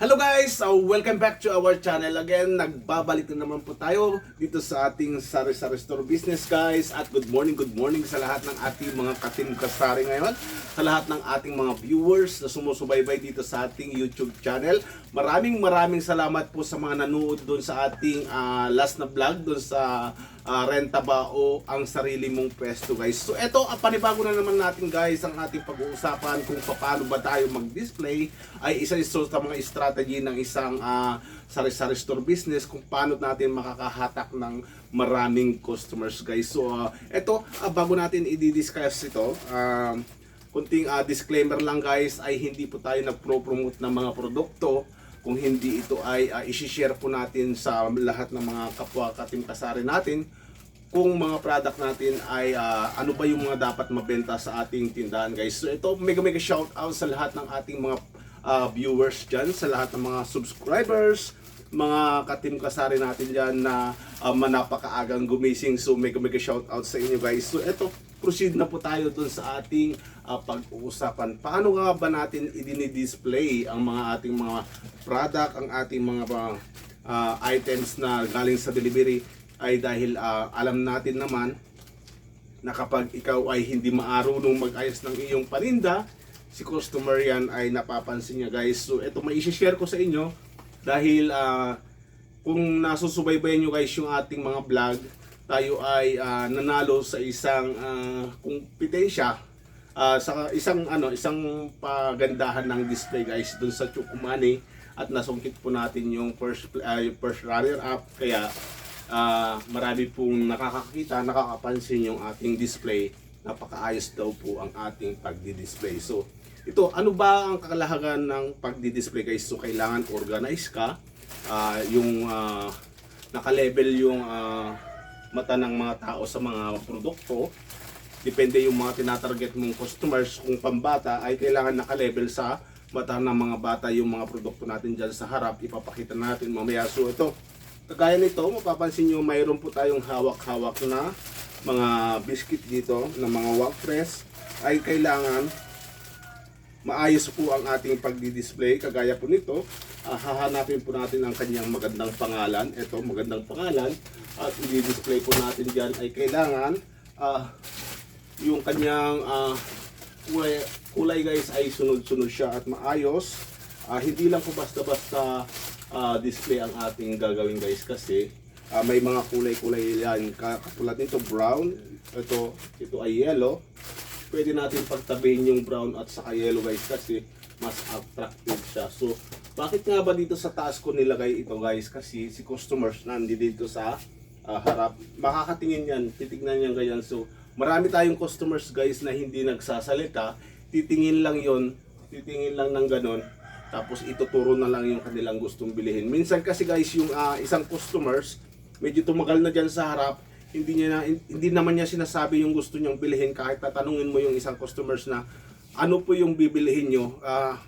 Hello guys! So, welcome back to our channel again. Nagbabalik na naman po tayo dito sa ating Sari Sari Store Business guys. At good morning, good morning sa lahat ng ating mga katim kasari ngayon. Sa lahat ng ating mga viewers na sumusubaybay dito sa ating YouTube channel. Maraming maraming salamat po sa mga nanood doon sa ating ah, last na vlog doon sa ah, renta ba o ang sarili mong pwesto guys. So eto, ah, panibago na naman natin guys ang ating pag-uusapan kung paano ba tayo mag-display ay isa ito sa mga strategy ng isang ah, sari-sari store business kung paano natin makakahatak ng maraming customers guys. So ah, eto, ah, bago natin i-discuss ito, um, kunting ah, disclaimer lang guys ay hindi po tayo nagpro-promote ng mga produkto kung hindi ito ay uh, isi-share po natin sa lahat ng mga kapwa katim kasari natin kung mga product natin ay ah, ano ba yung mga dapat mabenta sa ating tindahan guys. So ito mega mega shout out sa lahat ng ating mga ah, viewers dyan, sa lahat ng mga subscribers, mga katim kasari natin dyan na uh, manapakaagang gumising. So mega mega shout out sa inyo guys. So ito, proceed na po tayo dun sa ating ah, pag-uusapan. Paano nga ba natin i-display ang mga ating mga product, ang ating mga ah, items na galing sa delivery ay dahil ah, alam natin naman na kapag ikaw ay hindi maarunong mag-ayos ng iyong paninda, si customer yan ay napapansin niya guys. So ito may share ko sa inyo dahil ah, kung nasusubaybayan nyo guys yung ating mga vlog, tayo ay ah, nanalo sa isang ah, kompetensya ah, sa isang ano isang pagandahan ng display guys dun sa Chukumani at nasungkit po natin yung first ah, yung first runner up kaya ah, marami pong nakakakita, nakakapansin yung ating display. Napakaayos daw po ang ating pagdi-display. So, ito, ano ba ang kakalahagan ng pagdi-display guys? So, kailangan organize ka. Ah, yung ah, naka-level yung ah, mata ng mga tao sa mga produkto. Depende yung mga tinatarget mong customers. Kung pambata, ay kailangan naka-level sa mata ng mga bata yung mga produkto natin dyan sa harap. Ipapakita natin mamaya. So, ito, Kagaya nito, mapapansin nyo mayroon po tayong hawak-hawak na mga biscuit dito, na mga press ay kailangan maayos po ang ating pagdi-display. Kagaya po nito, ah, hahanapin po natin ang kanyang magandang pangalan. Ito, magandang pangalan. At i-display po natin dyan ay kailangan ah, yung kanyang ah, kulay, kulay guys ay sunod-sunod siya at maayos. Ah, hindi lang po basta-basta ah, display ang ating gagawin guys kasi ah, may mga kulay-kulay yan. Ka- Katulad nito brown, ito ito ay yellow. Pwede natin pagtabihin yung brown at saka yellow guys kasi mas attractive siya. So, bakit nga ba dito sa taas ko nilagay ito guys? Kasi si customers nandito dito sa ah, harap. Makakatingin yan, titignan yan ganyan. So, marami tayong customers guys na hindi nagsasalita. Titingin lang yon titingin lang ng ganon. Tapos ituturo na lang yung kanilang gustong bilihin. Minsan kasi guys, yung ah, isang customers, medyo tumagal na dyan sa harap, hindi niya na, hindi naman niya sinasabi yung gusto niyang bilhin kahit tatanungin mo yung isang customers na ano po yung bibilihin nyo. Ah,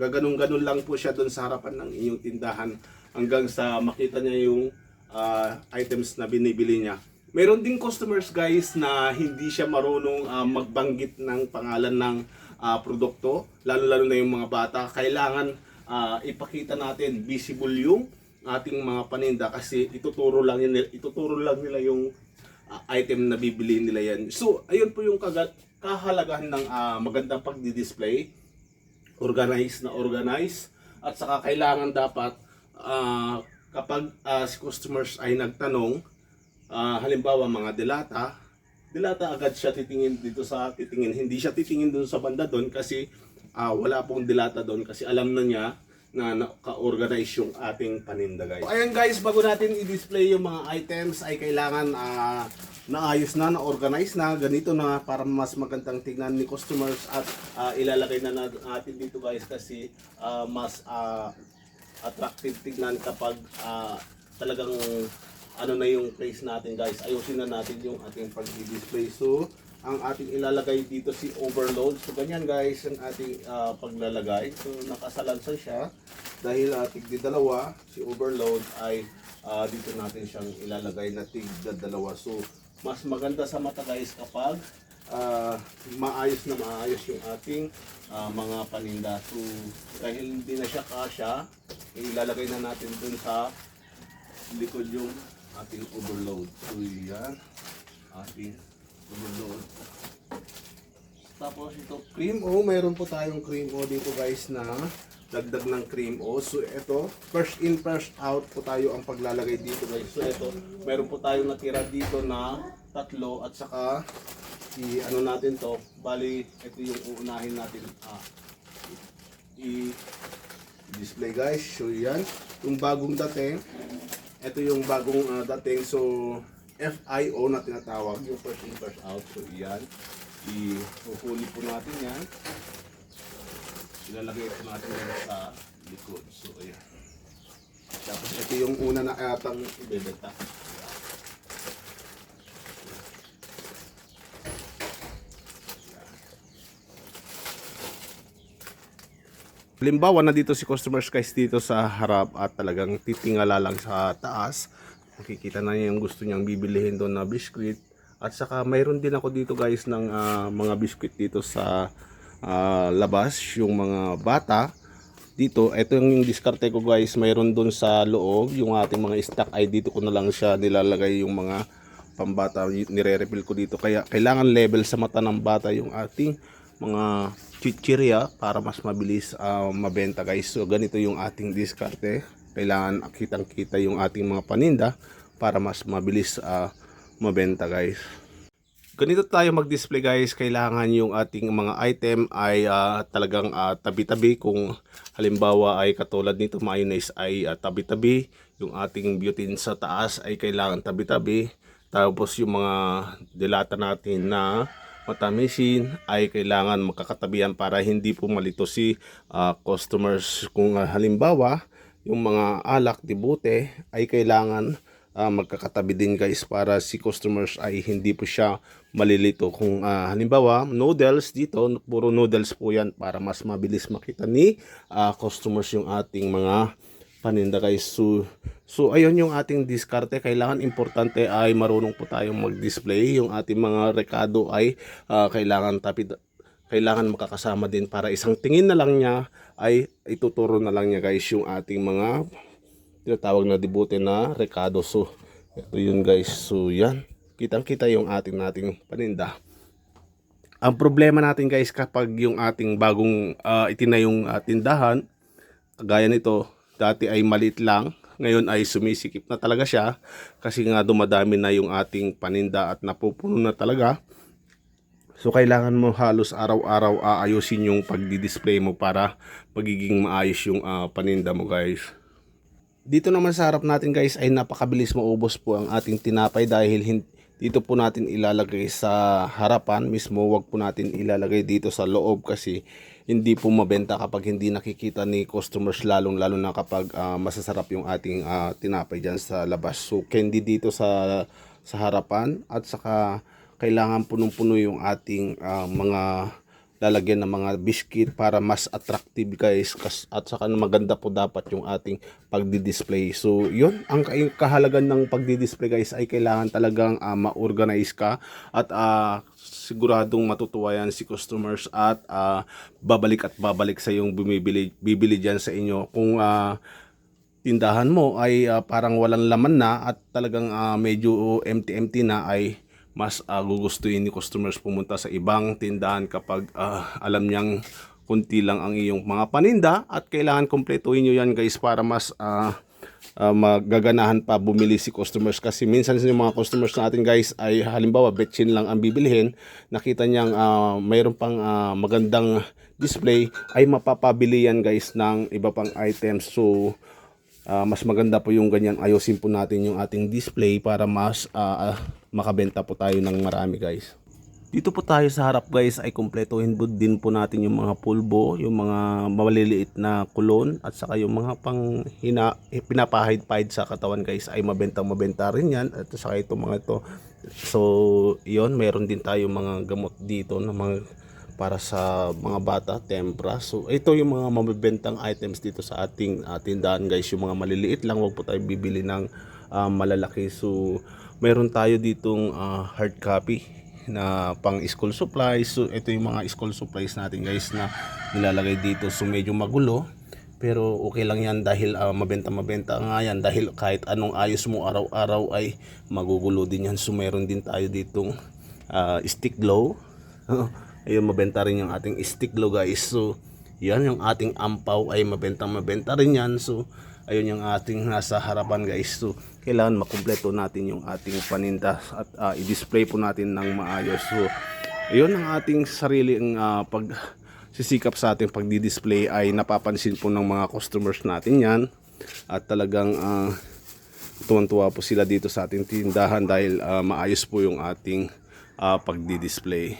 gaganong-ganon lang po siya doon sa harapan ng inyong tindahan hanggang sa makita niya yung ah, items na binibili niya. Meron ding customers guys na hindi siya marunong ah, magbanggit ng pangalan ng ah, produkto, lalo-lalo na yung mga bata. Kailangan ah, ipakita natin visible yung ating mga paninda kasi ituturo lang nila, ituturo lang nila yung ah, item na bibili nila yan. So, ayun po yung kahalagahan ng ah, magandang pagdi-display organize na organize at saka kailangan dapat ah, kapag ah, si customers ay nagtanong ah, halimbawa mga delata delata agad siya titingin dito sa titingin hindi siya titingin doon sa banda doon kasi ah, wala pong delata doon kasi alam na niya na naka-organize yung ating paninda guys. Ayan guys, bago natin i-display yung mga items ay kailangan ah, naayos na, na-organize na, ganito na para mas magandang tignan ni customers at ah, ilalagay na nat- natin dito guys kasi ah, mas ah, attractive tignan kapag ah, talagang ano na yung place natin guys. Ayusin na natin yung ating pag-display. So, ang ating ilalagay dito si overload. So, ganyan guys ang ating ah, paglalagay. So, nakasalansan siya dahil uh, tigdi dalawa, si overload ay ah, dito natin siyang ilalagay na tigda dalawa. So, mas maganda sa mata guys kapag ah, maayos na maayos yung ating ah, mga paninda. So, dahil hindi na siya kasya, ilalagay na natin dun sa likod yung ating overload. So yan, ating overload. Tapos ito, cream O. Mayroon po tayong cream O dito guys na dagdag ng cream O. So ito, first in, first out po tayo ang paglalagay dito guys. So ito, meron po tayong natira dito na tatlo at saka i ano natin to. Bali, ito yung uunahin natin. Ah, i display guys. So yan, yung bagong dating. Ito yung bagong ah, dating. So FIO na tinatawag, yung first in, first out. So yan, i-huli po natin yan. Ilalagay po natin sa likod. So ayan. Tapos ito yung una na atang ibebenta. Halimbawa na dito si customers guys dito sa harap at talagang titingala lang sa taas. Makikita na niya yung gusto niyang bibilihin doon na biscuit. At saka mayroon din ako dito guys ng ah, mga biscuit dito sa ah, labas, yung mga bata. Dito, ito yung diskarte ko guys, mayroon doon sa loob, yung ating mga stock ay dito ko na lang siya nilalagay yung mga pambata, nire-refill ko dito. Kaya kailangan level sa mata ng bata yung ating mga chichirya para mas mabilis ah, mabenta guys. So ganito yung ating diskarte. Kailangan kitang kita yung ating mga paninda para mas mabilis ah, mabenta guys. Ganito tayo mag-display guys, kailangan yung ating mga item ay ah, talagang ah, tabi-tabi. Kung halimbawa ay katulad nito mayonnaise ay ah, tabi-tabi, yung ating butane sa taas ay kailangan tabi-tabi, tapos yung mga dilata natin na matamisin ay kailangan magkakatabihan para hindi po malito si ah, customers. Kung ah, halimbawa yung mga alak dibute ay kailangan ah, magkakatabi din guys para si customers ay hindi po siya malilito kung ah, halimbawa noodles dito puro noodles po yan para mas mabilis makita ni ah, customers yung ating mga paninda guys so, so ayun yung ating diskarte. Kailangan importante ay marunong po tayong mag-display. Yung ating mga rekado ay ah, kailangan tapid kailangan makakasama din para isang tingin na lang niya ay ituturo na lang niya guys yung ating mga tinatawag na debute na rekado. So ito yun guys. So yan kitang kita yung ating nating paninda ang problema natin guys kapag yung ating bagong ah, itinayong ah, tindahan kagaya nito dati ay maliit lang ngayon ay sumisikip na talaga siya kasi nga dumadami na yung ating paninda at napupuno na talaga So kailangan mo halos araw-araw aayusin yung pagdi-display mo para pagiging maayos yung ah, paninda mo guys. Dito naman sa harap natin guys ay napakabilis maubos po ang ating tinapay dahil hin- dito po natin ilalagay sa harapan mismo wag po natin ilalagay dito sa loob kasi hindi po mabenta kapag hindi nakikita ni customers lalong lalo na kapag ah, masasarap yung ating ah, tinapay dyan sa labas. So candy dito sa sa harapan at saka kailangan punong-puno yung ating ah, mga lalagyan ng mga biscuit para mas attractive guys kas, at saka maganda po dapat yung ating pagdi-display. So, yun ang ka- kahalagan ng pagdi-display guys ay kailangan talagang ah, ma-organize ka at ah, siguradong matutuwa yan si customers at ah, babalik at babalik sa yung bumibili bibili diyan sa inyo. Kung ah, tindahan mo ay ah, parang walang laman na at talagang ah, medyo empty-empty na ay mas ah, gugustuhin ni customers pumunta sa ibang tindahan kapag ah, alam niyang kunti lang ang iyong mga paninda at kailangan kumpletuhin nyo yan guys para mas ah, ah, magaganahan pa bumili si customers. Kasi minsan yung mga customers natin guys ay halimbawa betchin lang ang bibilihin nakita niyang ah, mayroon pang ah, magandang display ay mapapabili yan guys ng iba pang items. So Ah, mas maganda po yung ganyan ayusin po natin yung ating display para mas ah, makabenta po tayo ng marami guys dito po tayo sa harap guys ay kumpletuhin po din po natin yung mga pulbo yung mga maliliit na kulon at saka yung mga pang hina, pinapahid-pahid sa katawan guys ay mabenta mabenta rin yan at saka ito mga ito so yon meron din tayo mga gamot dito na mga para sa mga bata, tempra. So, ito yung mga mabibentang items dito sa ating uh, tindahan guys. Yung mga maliliit lang, wag po tayo bibili ng ah, malalaki. So, meron tayo ditong ah, hard copy na pang school supplies. So, ito yung mga school supplies natin guys na nilalagay dito. So, medyo magulo. Pero okay lang yan dahil ah, mabenta-mabenta nga yan dahil kahit anong ayos mo araw-araw ay magugulo din yan. So meron din tayo ditong ah, stick glow. Ayun, mabenta rin yung ating stick glow guys. So yan yung ating ampaw ay mabenta-mabenta rin yan. So ayun yung ating nasa harapan guys. So kailangan makumpleto natin yung ating paninda at ah, i-display po natin ng maayos. So ayun ang ating sariling ah, pag sisikap sa ating pagdi-display ay napapansin po ng mga customers natin yan at talagang ah, tuwan-tuwa po sila dito sa ating tindahan dahil ah, maayos po yung ating ah, pagdi-display.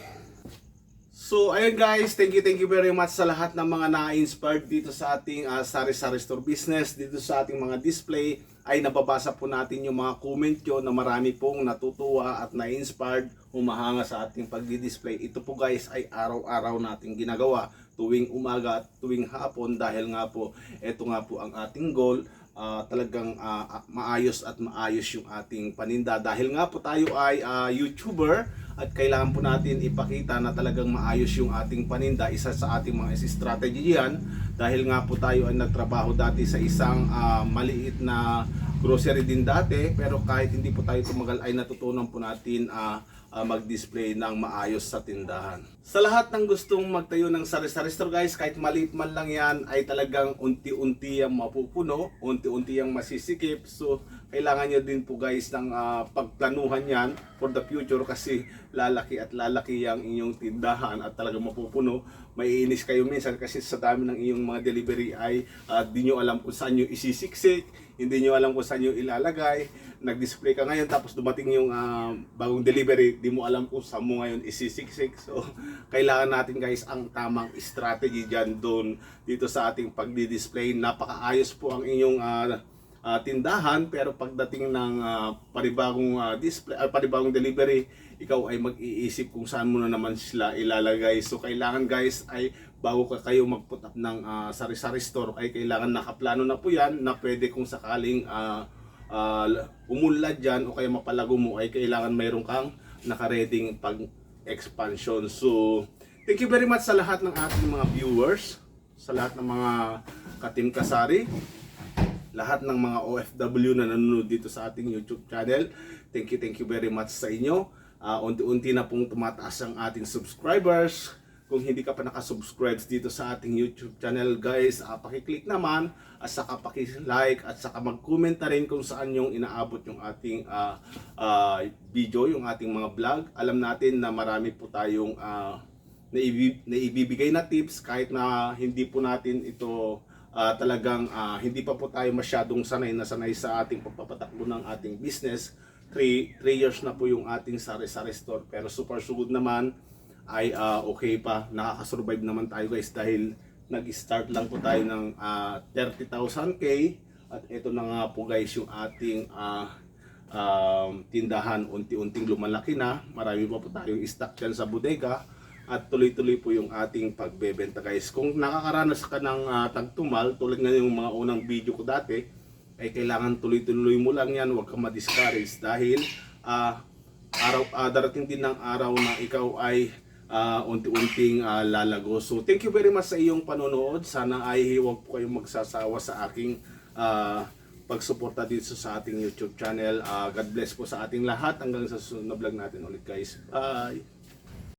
So, ayun guys, thank you, thank you very much sa lahat ng mga na-inspired dito sa ating uh, Sari Sari Store Business, dito sa ating mga display, ay nababasa po natin yung mga comment nyo na marami pong natutuwa at na-inspired, humahanga sa ating pagdi-display. Ito po guys ay araw-araw nating ginagawa, tuwing umaga at tuwing hapon. Dahil nga po, ito nga po ang ating goal, ah, talagang ah, maayos at maayos yung ating paninda. Dahil nga po tayo ay ah, YouTuber at kailangan po natin ipakita na talagang maayos yung ating paninda isa sa ating mga strategy yan. Dahil nga po tayo ay nagtrabaho dati sa isang ah, maliit na grocery din dati pero kahit hindi po tayo tumagal ay natutunan po natin ah, ah, mag-display ng maayos sa tindahan. Sa lahat ng gustong magtayo ng sari-sari store guys, kahit maliit man lang yan, ay talagang unti-unti yung mapupuno, unti-unti yung masisikip. So, kailangan nyo din po guys ng ah, pagplanuhan yan for the future kasi lalaki at lalaki yung inyong tindahan at talagang mapupuno. Maiinis kayo minsan kasi sa dami ng inyong mga delivery ay ah, di nyo alam kung saan nyo isisiksik, hindi nyo alam kung saan nyo ilalagay. Nag-display ka ngayon tapos dumating yung ah, bagong delivery, di mo alam kung saan mo ngayon isisiksik. So, kailangan natin guys ang tamang strategy dyan doon dito sa ating pagdi-display. Napakaayos po ang inyong ah, ah, tindahan pero pagdating ng ah, panibagong ah, display ah, panibagong delivery ikaw ay mag-iisip kung saan mo na naman sila ilalagay so kailangan guys ay bago ka kayo mag-put up ng ah, sari-sari store ay kailangan nakaplano na po yan na pwede kung sakaling ah, ah, umunlad dyan o kaya mapalago mo ay kailangan mayroon kang nakareding pag expansion so thank you very much sa lahat ng ating mga viewers sa lahat ng mga katim kasari lahat ng mga OFW na nanonood dito sa ating YouTube channel. Thank you, thank you very much sa inyo. Ah, unti-unti na pong tumataas ang ating subscribers. Kung hindi ka pa nakasubscribe dito sa ating YouTube channel, guys, uh, pakiclick naman at saka paki-like at saka mag-comment na rin kung saan yung inaabot yung ating ah, ah, video, yung ating mga vlog. Alam natin na marami po tayong naibi- naibibigay na tips kahit na hindi po natin ito ah, talagang ah, hindi pa po tayo masyadong sanay na sanay sa ating pagpapatakbo ng ating business. 3 years na po yung ating sari-sari store pero super sugod naman ay ah, okay pa. Nakakasurvive naman tayo guys dahil nag-start lang po tayo ng ah, 30,000k at ito na nga po guys yung ating ah, um, tindahan unti-unting lumalaki na. Marami pa po tayong stock dyan sa bodega at tuloy-tuloy po yung ating pagbebenta guys. Kung nakakaranas ka ng ah, tagtumal tulad nga yung mga unang video ko dati, ay kailangan tuloy-tuloy mo lang yan, huwag kang ma-discourage dahil ah, araw ah, darating din ng araw na ikaw ay ah, unti-unting ah, lalago. So thank you very much sa iyong panonood. Sana ay huwag po kayong magsasawa sa aking ah, pagsuporta dito sa ating YouTube channel. Ah, God bless po sa ating lahat. Hanggang sa susunod na vlog natin ulit guys. Bye!